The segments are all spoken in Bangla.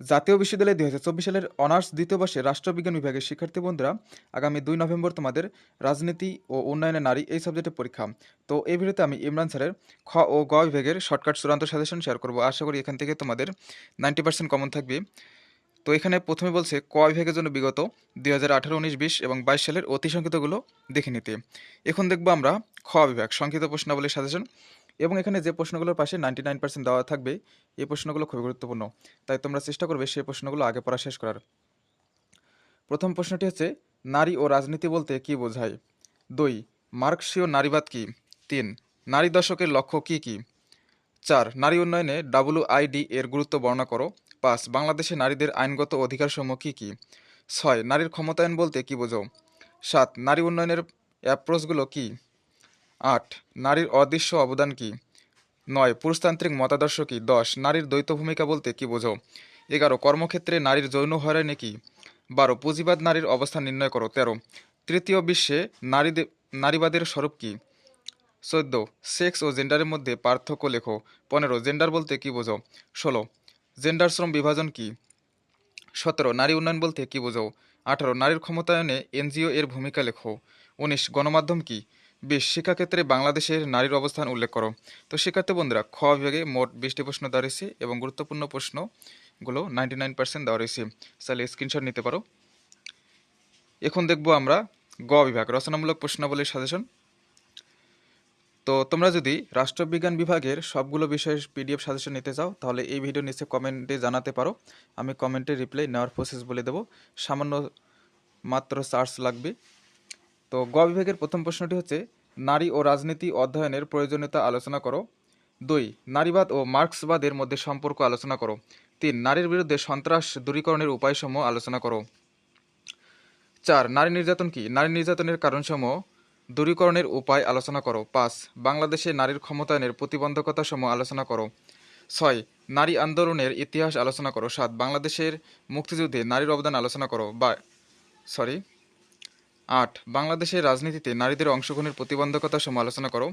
জাতীয় বিশ্ববিদ্যালয় দুই হাজার চব্বিশ সালের অনার্স দ্বিতীয় বর্ষে রাষ্ট্রবিজ্ঞান বিভাগের শিক্ষার্থী বন্ধুরা, আগামী দুই নভেম্বর তোমাদের রাজনীতি ও উন্নয়নে নারী এই সাবজেক্টের পরীক্ষা। তো এই ভিডিওতে আমি ইমরান স্যারের খ ও গ বিভাগের শর্টকাট চূড়ান্ত সাজেশন শেয়ার করব। আশা করি এখান থেকে তোমাদের নাইনটি পার্সেন্ট কমন থাকবে। তো এখানে প্রথমে বলছে ক বিভাগের জন্য বিগত দুই হাজার আঠারো, উনিশ, বিশ এবং বাইশ সালের অতি সংক্ষিপ্তগুলো দেখে নিতে। এখন দেখব আমরা খ বিভাগ, সংক্ষিপ্ত প্রশ্নাবলীর সাজেশন। এবং এখানে যে প্রশ্নগুলোর পাশে নাইনটি নাইন পার্সেন্ট দেওয়া থাকবে, এই প্রশ্নগুলো খুবই গুরুত্বপূর্ণ। তাই তোমরা চেষ্টা করবে সেই প্রশ্নগুলো আগে পড়া শেষ করার। প্রথম প্রশ্নটি হচ্ছে, নারী ও রাজনীতি বলতে কি বোঝায়? দুই, মার্কসীয় নারীবাদ কি? তিন, নারী দশকের লক্ষ্য কি কি? চার, নারী উন্নয়নে ডাব্লুআইডি এর গুরুত্ব বর্ণনা করো। পাঁচ, বাংলাদেশে নারীদের আইনগত অধিকারসমূহ কী কী? ছয়, নারীর ক্ষমতায়ন বলতে কি বোঝো? সাত, নারী উন্নয়নের অ্যাপ্রোচগুলো কি? আট, নারীর অদৃশ্য অবদান কি? নয়, পুরুষতান্ত্রিক মতাদর্শ কি? দশ, নারীর দ্বৈত ভূমিকা বলতে কি বোঝো? এগারো, কর্মক্ষেত্রে নারীর যৌন হয়রানি কি? বারো, পুঁজিবাদ নারীর অবস্থান নির্ণয় করো। তেরো, তৃতীয় বিশ্বে নারীদের নারীবাদের স্বরূপ কি? চোদ্দ, সেক্স ও জেন্ডারের মধ্যে পার্থক্য লেখো। পনেরো, জেন্ডার বলতে কি বোঝো? ষোলো, জেন্ডার শ্রম বিভাজন কি? সতেরো, নারী উন্নয়ন বলতে কি বোঝো? আঠারো, নারীর ক্ষমতায়নে এনজিও এর ভূমিকা লেখো। উনিশ, গণমাধ্যম কি? বিশ শিক্ষাক্ষেত্রে বাংলাদেশের নারীর অবস্থান উল্লেখ করো। তো শিক্ষার্থী বন্ধুরা, খ বিভাগে মোট বিশটি প্রশ্ন দেওয়া রয়েছে এবং গুরুত্বপূর্ণ প্রশ্নগুলো নাইনটি নাইন পার্সেন্ট দেওয়া রয়েছে। তাহলে স্ক্রিনশট নিতে পারো। এখন দেখব আমরা গ বিভাগ, রচনামূলক প্রশ্নাবলীর সাজেশন তো তোমরা যদি রাষ্ট্রবিজ্ঞান বিভাগের সবগুলো বিষয়ের পিডিএফ সাজেশন নিতে চাও, তাহলে এই ভিডিও নিচে কমেন্টে জানাতে পারো। আমি কমেন্টে রিপ্লাই নেওয়ার প্রসেস বলে দেবো। সামান্য মাত্র চার্জ লাগবে। তো গ বিভাগের প্রথম প্রশ্নটি হচ্ছে, নারী ও রাজনীতি অধ্যয়নের প্রয়োজনীয়তা আলোচনা করো। দুই, নারীবাদ ও মার্ক্সবাদের মধ্যে সম্পর্ক আলোচনা করো। তিন, নারীর বিরুদ্ধে সন্ত্রাস দূরীকরণের উপায়সমূহ আলোচনা করো। চার, নারী নির্যাতন কি? নারী নির্যাতনের কারণসমূহ দূরীকরণের উপায় আলোচনা করো। পাঁচ, বাংলাদেশে নারীর ক্ষমতায়নের প্রতিবন্ধকতাসমূহ আলোচনা করো। ছয়, নারী আন্দোলনের ইতিহাস আলোচনা করো। সাত, বাংলাদেশের মুক্তিযুদ্ধে নারীর অবদান আলোচনা করো। বা সরি আট, বাংলাদেশের রাজনীতিতে নারীদের অংশগ্রহণের প্রতিবন্ধকতা সমূহ আলোচনা করো।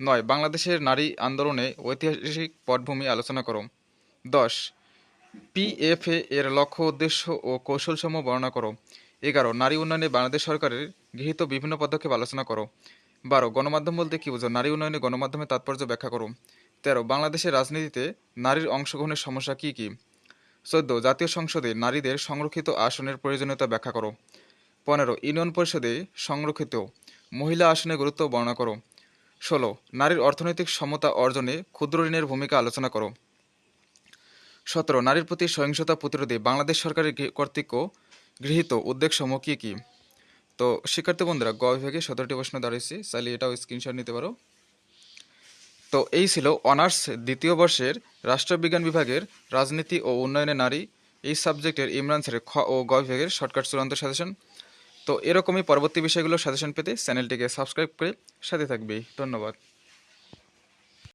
নয়, বাংলাদেশের নারী আন্দোলনে ঐতিহাসিক পটভূমি আলোচনা করো। দশ, পিএফএ এর লক্ষ্য, উদ্দেশ্য ও কৌশলসমূহ বর্ণনা করো। এগারো, নারী উন্নয়নে বাংলাদেশ সরকারের গৃহীত বিভিন্ন পদক্ষেপ আলোচনা করো। বারো, গণমাধ্যম বলতে কি বোঝো নারী উন্নয়নে গণমাধ্যমের তাৎপর্য ব্যাখ্যা করো। তেরো, বাংলাদেশের রাজনীতিতে নারীর অংশগ্রহণের সমস্যা কি কি? চোদ্দ, জাতীয় সংসদে নারীদের সংরক্ষিত আসনের প্রয়োজনীয়তা ব্যাখ্যা করো। পনেরো, ইউনিয়ন পরিষদে সংরক্ষিত মহিলা আসনে গুরুত্ব বর্ণনা করো। ষোলো, নারীর অর্থনৈতিক সমতা অর্জনে ক্ষুদ্র ঋণের ভূমিকা আলোচনা করো। সতেরো, নারীর প্রতি সহিংসতা প্রতিরোধে বাংলাদেশ সরকারের কর্তৃক গৃহীত উদ্যোগসমূহ কী কী? তো, শিক্ষার্থী বন্ধুরা, গ বিভাগে সতেরোটি প্রশ্ন দাঁড়িয়েছি চাইলে এটাও স্ক্রিনশট নিতে পারো। তো, এই ছিল অনার্স দ্বিতীয় বর্ষের রাষ্ট্রবিজ্ঞান বিভাগের রাজনীতি ও উন্নয়নে নারী। এই সাবজেক্টের ইমরান স্যারের খ ও গ বিভাগের শর্টকাট চূড়ান্ত সাজেশন তো এরকমই পরবর্তী বিষয়গুলোর সাজেশন পেতে চ্যানেলটিকে সাবস্ক্রাইব করে সাথে থাকবে। ধন্যবাদ।